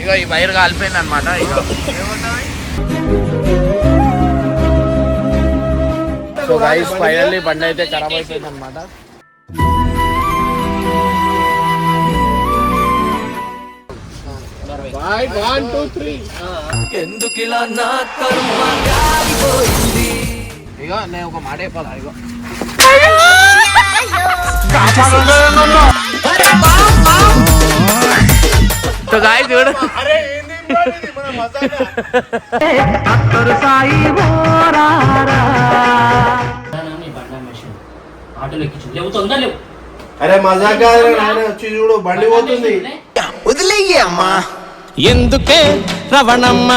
ఇక ఈ వైర్ కాలిపోయింది అనమాట ఇక సో గైస్ ఫైనల్లీ బండి అయితే ఖరాబ్ అయిపోయింది అనమాట త్రీ ఎందుకిలా నా కర్మ నేను ఒక మాట చెప్పాలా ఇగో. సో గాయస్ చూడు ఆటోలో ఎక్కించు లేవు తొందర లేవు అరే మజాక్ కాదు నాయన వచ్చి చూడు బండి పోతుంది. ఎందుకే రవణమ్మ?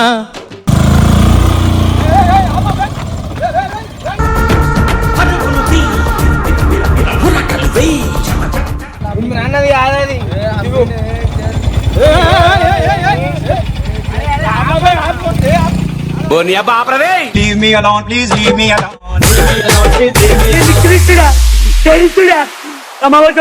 అన్నది కాదది leave me alone please leave me alone కృష్ణుడా తెలుసుడా అమ్మవారి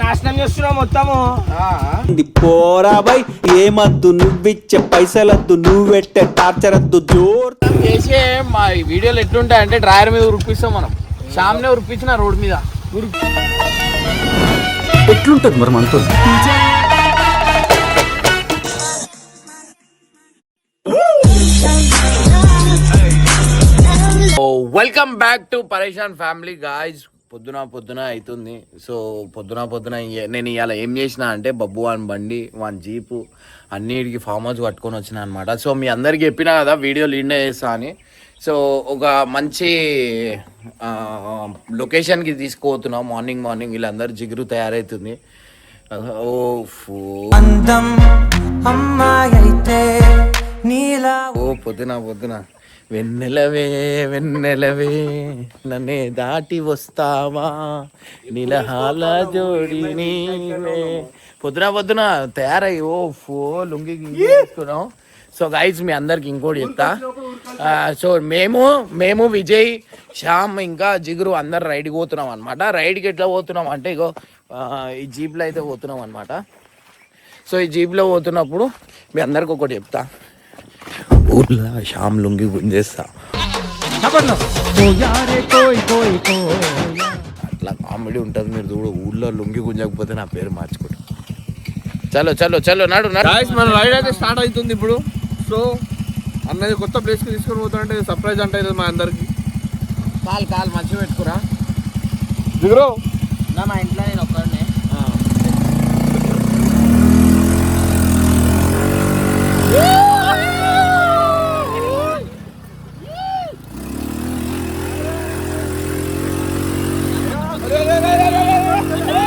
నాశనం చేస్తున్నావు మొత్తము. పోరా బై ఏమద్దు నువ్విచ్చే పైసలద్దు నువ్వెట్టే టార్చరద్దు జోర్. చేసే మా ఈ వీడియోలు ఎట్లుంటాయి అంటే డ్రైవర్ మీద ఉరిపిస్తాం మనం. సామ్నే ఉరిపించిన రోడ్ మీద. ఎట్లుంటది మరి మనతో? Welcome back to Pareshan family guys పొద్దున పొద్దున అవుతుంది సో పొద్దున పొద్దున నేను ఇవాళ ఏం చేసిన అంటే బబ్బు వాని బండి వాని జీపు అన్నిటికి ఫామ్ హౌస్ పట్టుకొని వచ్చిన అనమాట సో మీ అందరికి చెప్పినా కదా వీడియో లీడ్ చేస్తా అని. సో ఒక మంచి లొకేషన్కి తీసుకుపోతున్నాం. మార్నింగ్ మార్నింగ్ వీళ్ళందరూ జిగురు తయారవుతుంది ఓ. అందం అమ్మాయి ఓ పొద్దున పొద్దున. వెన్నెలవే వెన్నెలవే నన్నే దాటి వస్తావా? నిలహాల జోడి నీవే. పొద్దున పొద్దున తయారయ్యి ఓ ఫో లుంగి గింగి సో గైస్ మీ అందరికి ఇంకోటి చెప్తా. సో మేము మేము విజయ్ శ్యామ్ ఇంకా జిగురు అందరు రైడ్కి పోతున్నాం అనమాట రైడ్కి ఎట్లా పోతున్నాం అంటే ఇగో ఈ జీప్లో అయితే పోతున్నాం అనమాట సో ఈ జీప్లో పోతున్నప్పుడు మీ అందరికి ఒకటి చెప్తా. ఊర్లో శ్యామ్ లుంగి గుంజేస్తా. అట్లా కామెడీ ఉంటుంది మీరు చూడు ఊర్లో లుంగి గుంజకపోతే నా పేరు మార్చుకుంటా చలో చలో చలో నాడు మన రైడ్ అయితే స్టార్ట్ అవుతుంది ఇప్పుడు. సో అన్నది కొత్త ప్లేస్కి తీసుకొని పోతానంటే సర్ప్రైజ్ అంటే ఇది మా అందరికి. కాలు కాలు మంచిగా పెట్టుకురా. దిగురు. మా ఇంట్లో నేను ఒక్కడనే. నెక్స్ట్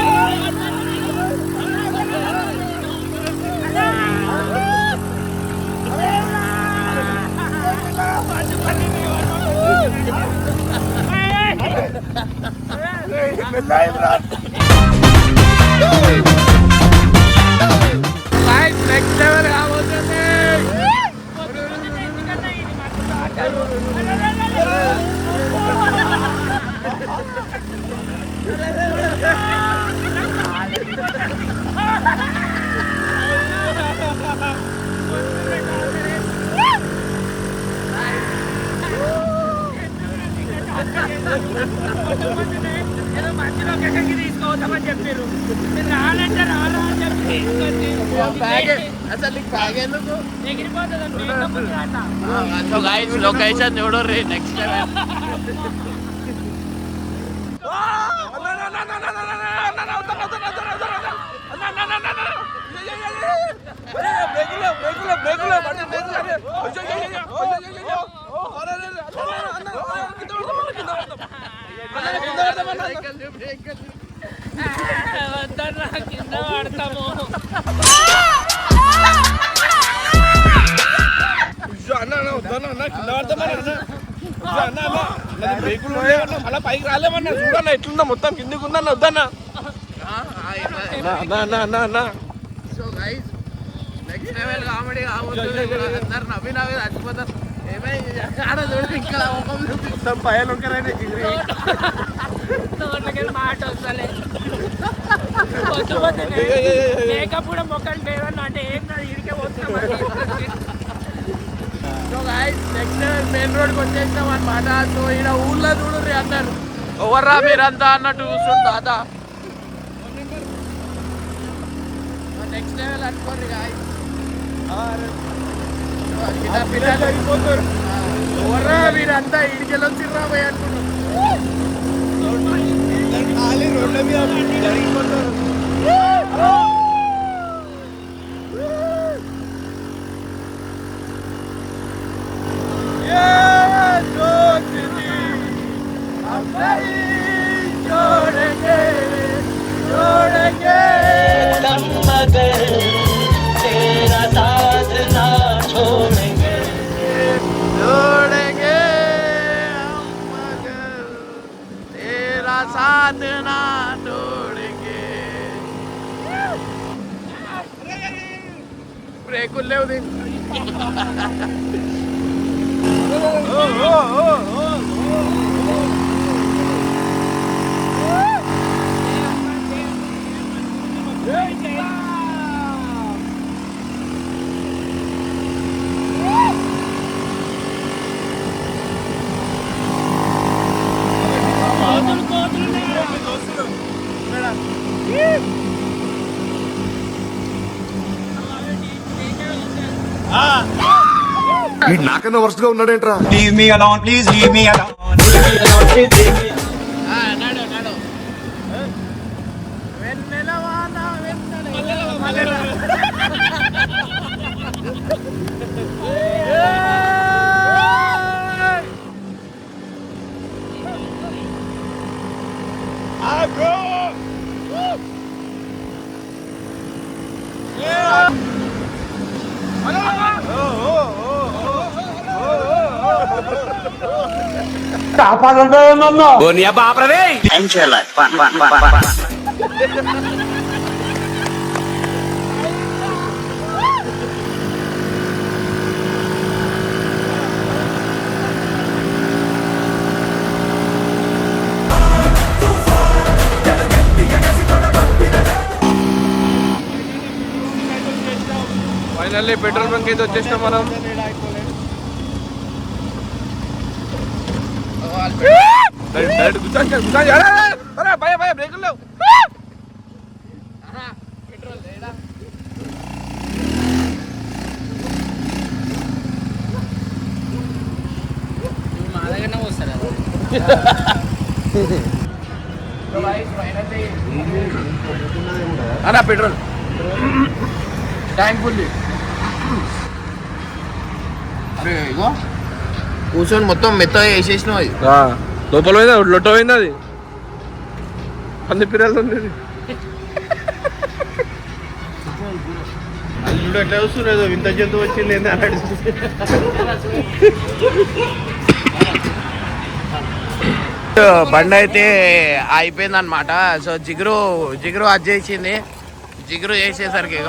ఏదో మంచి లొకేషన్కి తీసుకోవద్దామని చెప్పారు మీరు రావాలంటే రావాలా అని చెప్పి తీసుకొచ్చి అసలు నీకు బ్యాగ్ ఎందుకు ఎగిరిపోతుందండి ఇంకా ముందు రాట. సో గైస్ లొకేషన్ చూడు రే నెక్స్ట్ లెవెల్ వద్దన్నా కింద పడతాము అన్న అన్న కింద పడతామని అన్న అలా పైకి రాలేమన్నా చూడన్నా ఎట్లుందా మొత్తం కిందికి ఉందన్న వద్దన్నా నా, సో గైస్ కామెడీ మొత్తం నోట్లకి మాట వస్తలే. మేకప్ కూడా మొక్కలు లేదన్న అంటే ఏం కాదు ఇడికే గైస్ నెక్స్ట్ మెయిన్ రోడ్కి వచ్చేసాం అనమాట సో ఈడ ఊళ్ళో చూడుర్రి అందరు. ఎవర్రా మీరంతా అన్నట్టు చూస్తుండు తాత? నెక్స్ట్ లెవెల్ అనుకోండి గాయస్ ఎవర్రా మీరంతా ఇడికెళ్ళి వచ్చిర్రా పోయి అనుకున్నాం Let me out. నాకన్నా వరుసగా ఉన్నాడేంట్రా? Leave me alone please leave me alone. Finally petrol bunk అయితే వచ్చేసినాం మనం. డైరెక్ట్ డైరెక్ట్ కూర్చోండి, అరే, భయ, భయ, బ్రేకులు లేవు. అన్నా పెట్రోల్ ట్యాంక్ ఫుల్ అరే ఇగో కూర్చొని మొత్తం మెత్తగా వేసేసినావు అది. ఆ, లోపల పోయిందా? లొట్టో పోయింది అది? అన్ని పిల్లలు ఉంది అల్లుడు ఎట్లా వస్తున్నారు వింత జంతువు వచ్చింది ఏంది అన్నాడు. బండి అయితే అయిపోయింది అనమాట సో జిగురు జిగురు అది చేసింది. జిగురు చేసేసరికి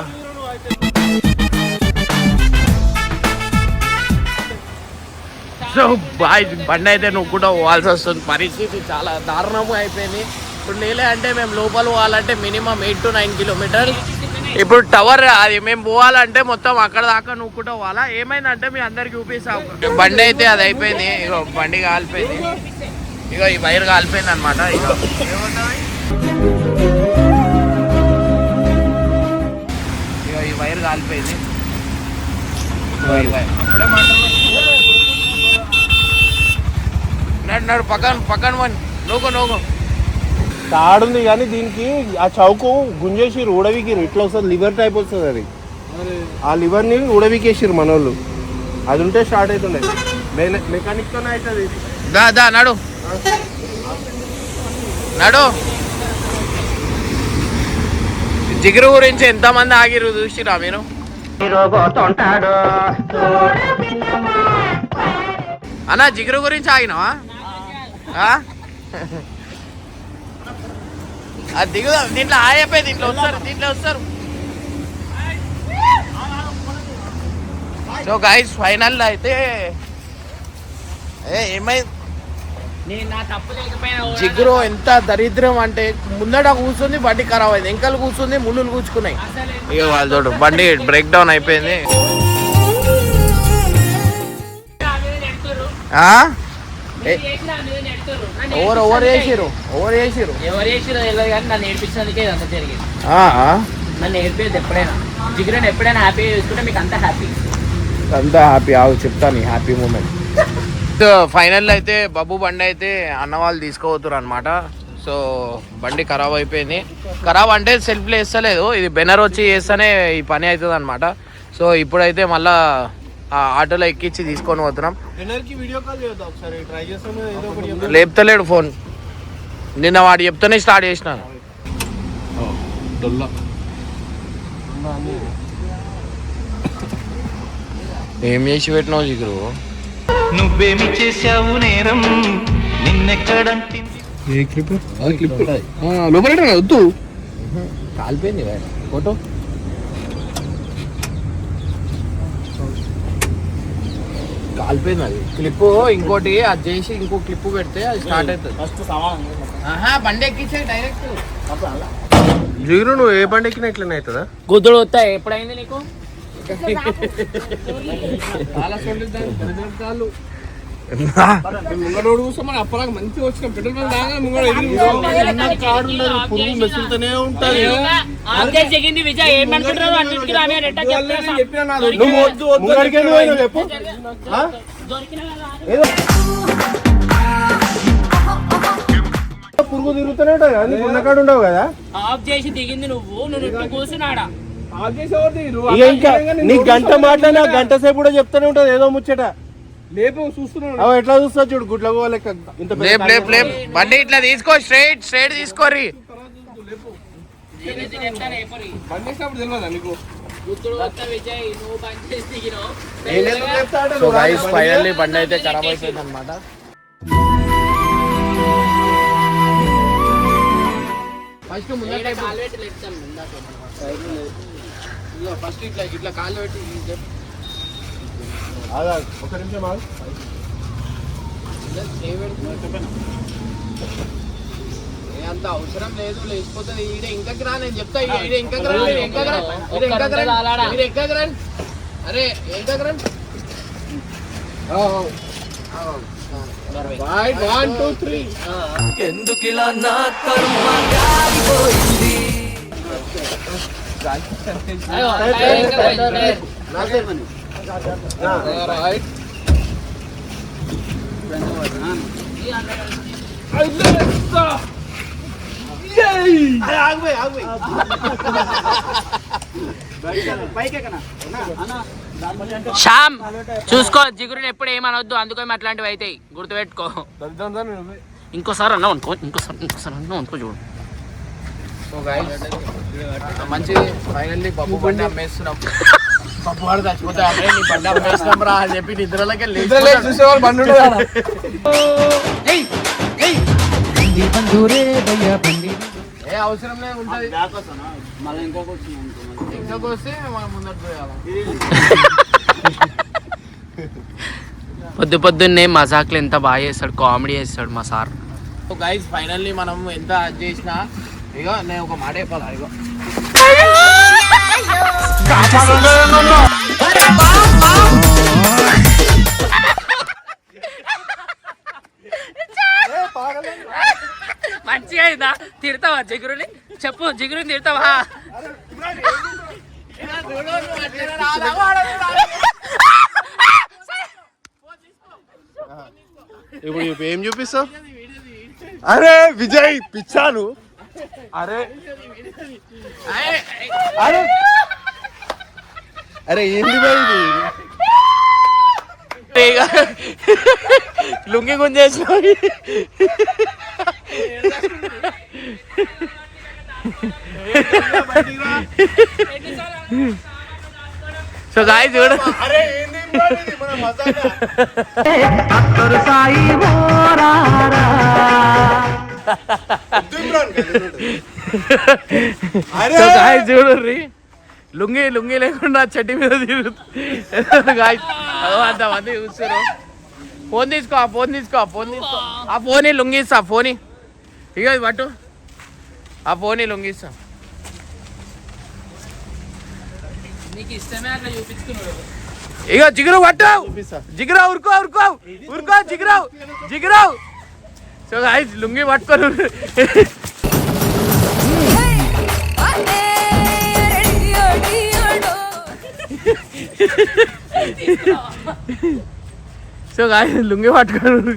సో బాయ్ బండి అయితే నువ్వు కూడా పోవాల్సి వస్తుంది. పరిస్థితి చాలా దారుణంగా అయిపోయింది. ఇప్పుడు నీలే అంటే మేము లోపల పోవాలంటే minimum eight to nine kilometre ఇప్పుడు టవర్ అది మేము పోవాలంటే మొత్తం అక్కడ దాకా నువ్వు కూడా పోవాలా? ఏమైందంటే మీ అందరికి చూపిస్తాము. బండి అయితే అది అయిపోయింది. ఇగో బండి కాలిపోయింది. ఇగో ఈ వైర్ కాలిపోయింది అనమాట ఇగో. ఇగో ఈ వైర్ కాలిపోయింది. అప్పుడే మాట్లాడుతున్నాం. నడు నడు పక్కన పక్కన పోని నూకో నూకో తాడుంది కానీ దీనికి ఆ చౌకు గుంజేసిరు ఉడవికిరు ఇట్లా వస్తుంది లివర్ టైప్ వస్తుంది అది. ఆ లివర్ని ఉడవికేసిరు మన వాళ్ళు అది ఉంటే స్టార్ట్ అవుతుండే మెకానిక్ తోనే అవుతుంది దా దా నడు. నడు. జిగురు గురించి ఎంతమంది ఆగిరు చూసిరా మీరు? అన్నా జిగురు గురించి ఆగినావా? అది దిగుదాం. దీంట్లో ఆయపోయి దీంట్లో వస్తారు దీంట్లో వస్తారు. సో గైస్ ఫైనల్ అయితే ఏ ఏమైంది? జిగురు ఎంత దరిద్రం అంటే ముందట కూర్చుంది బండి ఖరాబ్ అయింది. వెంకలు కూర్చుంది ముళ్ళు కూర్చుకున్నాయి. ఇక వాళ్ళు చూడు బండి బ్రేక్ డౌన్ అయిపోయింది. ఓవర్ ఓవర్ వేసిరు ఓవర్ వేసిరు ఎవరు చేసిరో తెలియదు కానీ నన్ను నేర్పించినందుకే ఇదంతా జరిగింది. ఆ, ఆ. నన్ను నేర్పేది ఎప్పుడైనా. జిగురని ఎప్పుడైనా హ్యాపీగా చూసుకుంటే మీకు అంతా హ్యాపీ అంతా హ్యాపీ ఆగు చెప్తాను హ్యాపీ మూమెంట్ ఫైనల్ అయితే బబ్బు బండి అయితే అన్న వాళ్ళు తీసుకోబోతున్నారు అనమాట సో బండి ఖరాబ్ అయిపోయింది. ఖరాబ్ అంటే సెల్ఫ్ వేస్తలేదు. ఇది బెనర్ వచ్చి చేస్తేనే ఈ పని అవుతుంది అనమాట సో ఇప్పుడైతే మళ్ళా ఆటోలో ఎక్కించి తీసుకొని పోతున్నాం. లేపుతలేడు ఫోన్. నిన్న వాడు చెప్తేనే స్టార్ట్ చేసినాను ఏం చేసి పెట్టినావు జిగురు? నువ్వేమి చేశావు నేరం? నిన్నెక్కడంటి లోపల వద్దు. కాలిపోయింది ఫోటో? కాలిపోయింది అది. క్లిప్ ఇంకోటి అది చేసి ఇంకో క్లిప్ పెడితే అది స్టార్ట్ అవుతుంది. ఫస్ట్ సమానం ఆహా బండి ఎక్కించే డైరెక్ట్ జీరు నువ్వు ఏ బండి ఎక్కినా ఇట్లనే అవుతుందా? గుద్దుడు వస్తాయి ఎప్పుడైంది నీకు? ముంగడోడు మంచిగా వచ్చిన పెట్రోల్ ముంగడ పురుగు మెసులుతూనే ఉంటుంది చెప్పు పురుగు తిరుగుతూనే కదా నీకు ఉండవు కదా ఆఫ్ చేసి దిగింది నువ్వు నువ్వు కూర్చున్నాడా ఇంకా నీ గంట మాట్లాడినా గంట సేపు కూడా చెప్తానే ఉంటది ఏదో ముచ్చట. లేపు చూస్తున్నాడు. అవి ఎట్లా చూస్తా చూడు గుడ్ల లెక్క. ఇంత లేప్ లేప్ లేప్. బండి ఇట్లా తీసుకో స్ట్రైట్ స్ట్రైట్ తీసుకోరి నేనైతే చెప్తాను ఎప్పుడు బండి వేసినప్పుడు తెలియదా నీకు? గుర్తుడు వస్తా విజయ్ నువ్వు బంద్ చేసి దిగినావు నేను ఎందుకు చెప్తా అంటే సో గైస్ ఫైనల్లీ బండి అయితే ఖరాబ్ అయిపోయింది అనమాట ఫస్ట్ ముందర. ఫస్ట్ ఇట్లా ఇట్లా కాళ్ళు పెట్టి ఒక నిమిషం ఆగు. అంత అవసరం లేదు లేచిపోతుంది ఈడ ఇంకా రా నేను చెప్తా ఈడ ఇంకా రా ఇంకా ఇంకా ఇంకా అరే ఇంకా వన్ టూ త్రీ. అయ్యో, టైర్ ఇంకా శ్యామ్ చూసుకో జిగురుని ఎప్పుడు ఏమనొద్దు అందుకో అట్లాంటివి అవుతాయి గుర్తుపెట్టుకో. ఇంకోసారి అన్నావు అనుకో ఇంకోసారి ఇంకోసారి అన్నావు అనుకో చూడు. మంచి ఫైనల్లీ పప్పు బండి అమ్మేస్తున్నాం. పప్పు వాడు చచ్చిపోతే అరే నీ బండి అమ్మేస్తున్నాం రా అని చెప్పి నిద్రలోకి ఇద్దరు లేచి చూసేవాళ్ళు బండి. ఏ అవసరం లేదు ఉంటది. మళ్ళీ ఇంకొక మళ్ళీ. ఇంట్లోకి వస్తే మనం ముందర పొద్దు పొద్దున్నే మజాక్లు ఎంత బాగా చేస్తాడు కామెడీ చేస్తాడు మా సార్. సో గైస్ ఫైనల్లీ మనం ఎంత చేసినా ఇగో నేను ఒక మాట చెప్పాలి ఇగో. మంచిగా అయిందా? తిడతావా జిగురుని? చెప్పు జిగురుని తిడతావా? ఇప్పుడు ఏం చూపిస్తావు? అరే విజయ్ పిచ్చాను అరే. అరే. అరే ఏంది ఇది? లుంగి గుంజేసిన సో గాయ చూడు. సాయి గాయస్ చూడండి లుంగి లుంగి లేకుండా చెట్టు మీద తిరుగుతుంది గాయస్ అదో అంతమంది చూస్తారు ఫోన్ తీసుకో ఆ ఫోన్ తీసుకో ఆ ఫోన్ తీసుకో ఆ ఫోన్ లుంగి ఇస్తా ఫోన్ ఇక ఇది పట్టు ఆ ఫోన్ లుంగి ఇస్తా నీకు ఇష్టమే అట్లా చూపించుకున్నాడు ఇక జిగురు పట్టు జిగురా ఉరుకో ఉరుకో ఉరుకో జిగురావు జిగురావు సో గాయస్ లుంగి పట్టుకొని సో గాయస్ లుంగి పట్టుకొని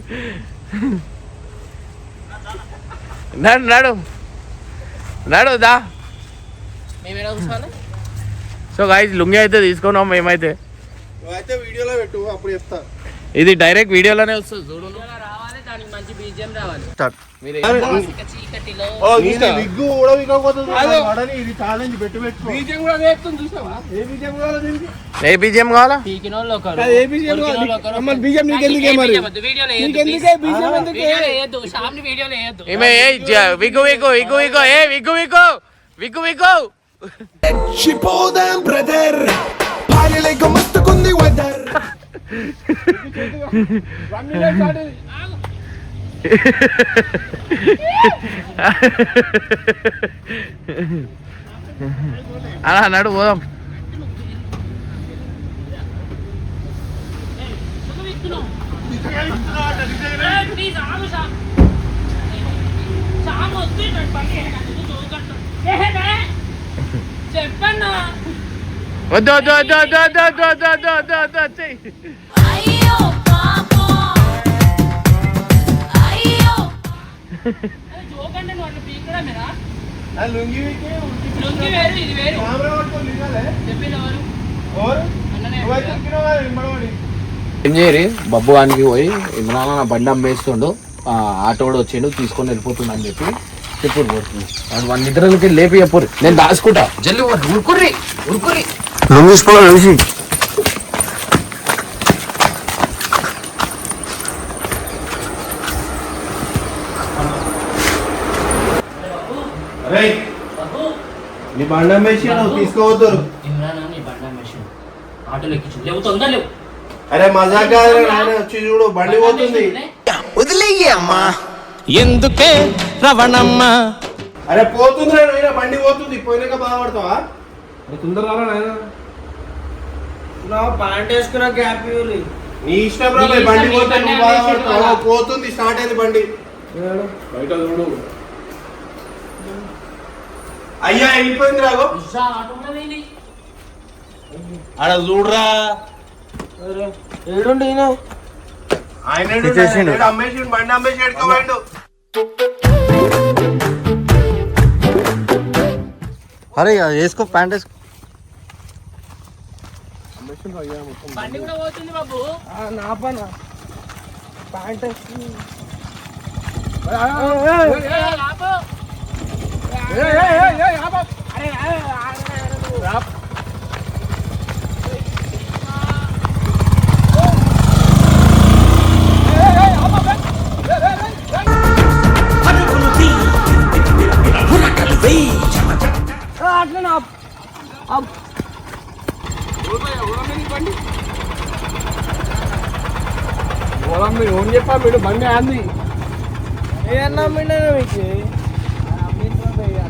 నడు నడు నడు దా మేమేనా చూసుకోవాలి సో గాయస్ లుంగి అయితే తీసుకున్నాం మేమైతే అయితే వీడియోలో పెట్టు అప్పుడు చెప్తా ఇది డైరెక్ట్ వీడియోలోనే వస్తుంది చూడు విజయం రావాలి. ఏ బీజం కావాలా చిపోదాం బ్రదర్ భార్య లేక మస్తుకుంది వెదర్ అలా నడు పోదాం ఏయ్, please, ఆగు శ్యామ్. శ్యామ్ వద్దు, ఇక్కడ పని చేయకండి, నువ్వు దూకంటావు. ఏహే, చెప్పన్నా వద్దు వద్దు వద్దు వద్దు వద్దు వద్దు వద్దు వద్దు వద్దు వద్దు ఏం చేయరి? బబ్బు వానికి పోయి ఇమ్రాన్ నా బండి అమ్మేస్తుండు. ఆ, ఆటోడు వచ్చిండు తీసుకొని వెళ్ళిపోతుండు అని చెప్పి చెప్పుడు వాడు వాడి నిద్రలకి లేపి చెప్పుర్రి నేను దాచుకుంటా. జల్లి ఉరుకుర్రి ఉరుకుర్రి రేయ్, నీ బండి నువ్వు తీసుకోవద్దు. ఇమ్రాన్ అని బండి మెషిన్ ఆటోలో ఎక్కించు. లేవు తొందర లేవు. అరే మజాక్ కాదు వచ్చి చూడు బండి పోతుంది. ఎందుకే రవణమ్మ? అరే పోతుంది రా నాయన బండి పోతుంది. పోయినాక బాధపడతావా? అరే, తొందర రారా నాయనా. నీ ఇష్టం రా నీ బండి ఇష్టం, పోతే నీ నువ్వు బండి బాధపడతావు. అమ్మేసి పోతుంది స్టార్ట్ అయింది బండి? బయట చూడు. అయ్యా వెళ్ళిపోయింది రాగో ఆడ చూడరా. ఏడుండి ఆయన అమ్మేసి బండి అమ్మేసి ఎడుకోవాడు అరే వేసుకో ప్యాంట్ వేసుకో. నా పని. ప్యాంట్ వేసుకుని అట్లా ఓలం మీరు ఓన్ చెప్పా మీరు బండి ఆంది ఏ అన్నా మీకు?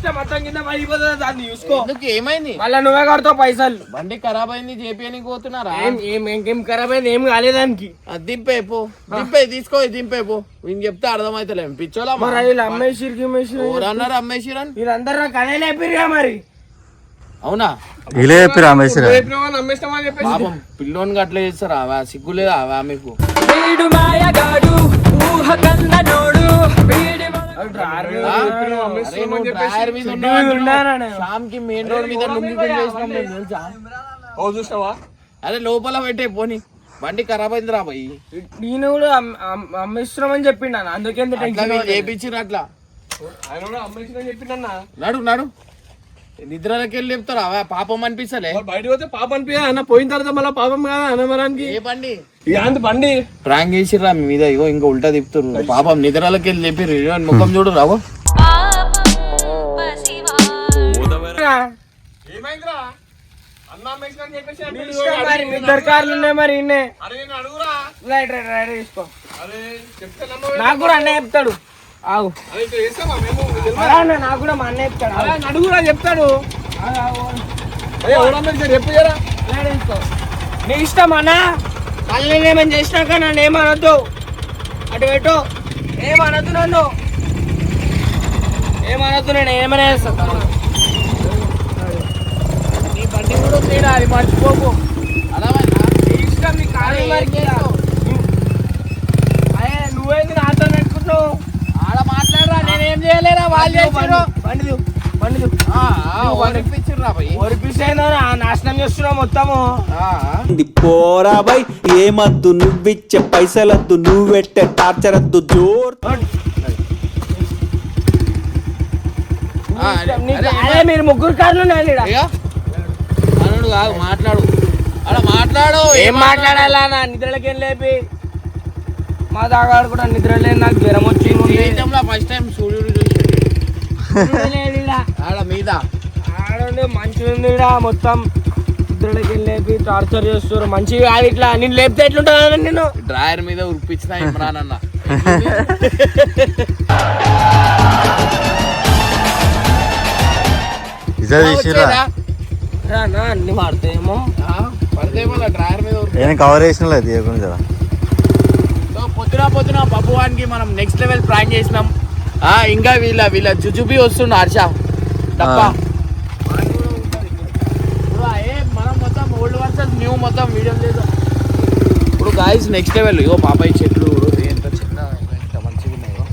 ఇష్టం మొత్తం కింద పడిపోతుంది దాన్ని? చూసుకో. ఎందుకు? ఏమైంది? మళ్ళా నువ్వే కడతావు పైసలు. బండి ఖరాబ్ అయింది చేపియనికి పోతున్నారా? ఏం ఏం ఇంకేం ఖరాబ్ అయింది? ఏం కాలేదానికి అది దింపే పో. దింపే తీసుకో దింపే పో. వీని చెప్తే అర్థమైతలేం. పిచ్చోలా మరి వీళ్ళు అమ్మేసిరు గిమ్మేసిరు ఎవరన్నారు అమ్మేసిరని వీళ్ళందరూ నాకు అదే లేపిరుగా మరి. అవునా? ఇలా చెప్పి రామేశ్వర పాపం పిల్లోనికి అట్లా చేస్తారా? అవా సిగ్గు లేదా? అవా మీకు. డ్రైవర్ మీద ఉన్నావు అంటున్నావు. శ్యామ్కి మెయిన్ రోడ్ మీద లుంగి గుంజేసినాం మేము తెలుసా? ఓ చూసావా? అరే లోపల పెట్టే పోని. బండి ఖరాబ్ అయింది రా పోయి. నేను కూడా అమ్- అమ్- అమ్మేస్తున్నామని చెప్పిండు అన్న. అందుకే టెన్షన్ చేపించిరు అట్లా. ఆయన కూడా అమ్మేసిన చెప్పిండన్నా నడు నడు. నిద్రలకి వెళ్ళి చెప్తారా పాపం అనిపిస్తలే. బయటకు పోతే పాప అనిపించా అన్న. పోయిన తర్వాత మళ్ళీ పాపం కదా అన్నమరానికి ఏ బండి? అంత బండి. ప్రాంక్ చేసిర్రా మీ మీద ఇగో ఇంకా ఉల్టా తిప్పుతారు పాపం నిద్రలకి వెళ్ళి చెప్పిర్రు ముఖం చూడు రావు. ఏమైందిరా? అన్న అమ్మేసిన అని చెప్పేసి మరి ఇద్దరు కార్లు ఉన్నాయి మరి ఇన్నే. రైట్ రైట్ రైట్ తీసుకో. నాకు కూడా అన్న చెప్తాడు. ఆగు. నాకు కూడా మా అన్న చెప్తాడు. అలా అడుగురా చెప్తాడు. నీ ఇష్టం అన్న. మళ్ళీ ఏమైనా చేసినాక నన్ను ఏమనొద్దు? అటు పెట్టు. ఏమనొద్దు నన్ను? ఏమనొద్దు నేను ఏమైనా చేస్తాను నీ బండి కూడా ఉంది అది మర్చిపోకు. నీ ఇష్టం నీ అయ్యే నువ్వేంది నాతో పెట్టుకుంటున్నావు ఆడ మాట్లాడరా నేనేం చేయలేరా వాళ్ళు బండి బండి నాశనం చేస్తున్నావు మొత్తము. పోరాబాయ్ ఏమద్దు నువ్విచ్చే పైసలద్దు నువ్వెట్టే టార్చర్ అద్దు జోర్ మీరు ముగ్గురు కార్లు కాదు మాట్లాడు. అలా మాట్లాడు ఏం మాట్లాడాలా నా నిద్రలకి లేపి? మా దాగాడు కూడా నిద్ర లేదు నాకు జ్వరం వచ్చింది. ఫస్ట్ టైం సూర్యుడు చూసి నిద్ర లేదు ఈడ. ఆడ మీద. ఆడండి మంచిగా మొత్తం. లేపి టార్చర్ చేస్తారు మంచిగా కాదు ఇట్లా. నేను లేపితే ఎట్లుంటుందా నేను డ్రాయర్ మీద ఉరిపించిన ఇమ్రాన్ అన్న అన్ని డ్రాయర్ మీద ఏం కవర్ తీయకుండా. పొద్దున పొద్దున బబ్బువానికి మనం నెక్స్ట్ లెవెల్ ప్లాన్ చేసినాం. ఇంకా వీళ్ళ వీళ్ళ జుజుబి వస్తుండు హర్ష. ఏ మనం మొత్తం ఓల్డ్ వర్సెస్ న్యూ మొత్తం వీడియో చేద్దాం. ఇప్పుడు గాయస్ నెక్స్ట్ లెవెల్ ఇగో పాపాయి చెట్లు చూడు ఎంత చిన్న ఎంత మంచిగా ఉన్నాయో.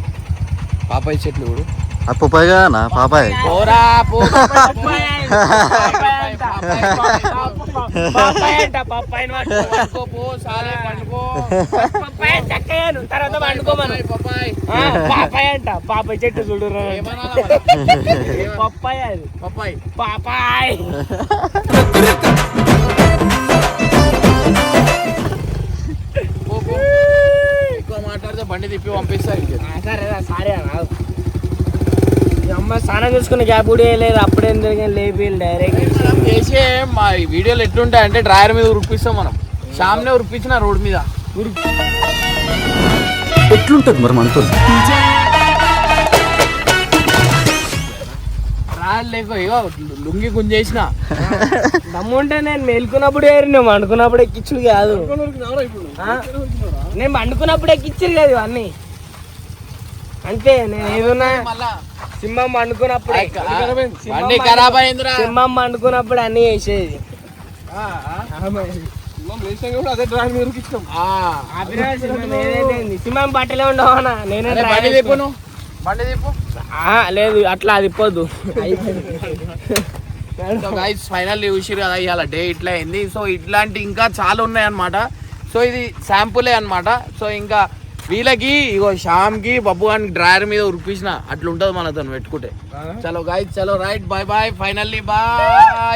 పాపాయి చెట్లు చూడు. ఆ పుప్పాయి కదా పాపాయ్ పోరా పో పప్పాయ అంట. పప్పాయ అంట పప్పాయ పండుకో పో సాలే పండుకో పప్పాయ చక్కయ్యాను తర్వాత పండుకోమను పప్పాయి పాపాయ అంట. పాపాయ చెట్టు చూడు? పప్పాయ అది. పప్పాయి. పాపాయ్ మాట్లాడితే బండి తిప్పి పంపిస్తారు సరే సరే. అమ్మ స్నానం చూసుకుని గ్యాప్ కూడా లేదు అప్పుడే ఎందుకు లేపి డైరెక్ట్ మనం చేసే మా ఈ వీడియోలు ఎట్లుంటాయి అంటే డ్రాయర్ మీద ఉరిపిస్తాం మనం. షామ్నే ఉరిపించిన రోడ్ మీద. ఎట్లుంటది మరి మనతో? డ్రాయర్ లేక ఇగో లుంగి గుంజేసిన. దమ్ముంటే నేను మేలుకున్నప్పుడు ఏరి నువ్వు వండుకున్నప్పుడు ఎక్కించుడు కాదు. ఆ? నేను వండుకున్నప్పుడు ఎక్కించారు కదా ఇవన్నీ. అంతే నేను ఏదన్నా మళ్ళా సింహం వండుకున్నప్పుడే సింహం బండి ఖరాబ్ అయిందిరా సింహం వండుకున్నప్పుడు అన్ని చేసేది. సింహం బట్టలే ఉండవనా? నేనే బండి. తిప్పు బండి తిప్పు. ఆ, లేదు అట్లా అది ఇప్పొద్దు సో గైస్ ఫైనల్ చూసిరు కదా ఇవాళ డే ఇట్లా అయింది. సో ఇట్లాంటి ఇంకా చాలా ఉన్నాయి అన్నమాట సో ఇది శాంపులే అన్నమాట. సో ఇంకా వీళ్ళకి ఇగో శ్యామ్కి బబ్బు అని డ్రైవర్ మీద ఉరిపించిన అట్లా ఉంటుంది మనతో పెట్టుకుంటే చలో గైస్ చలో right bye bye finally bye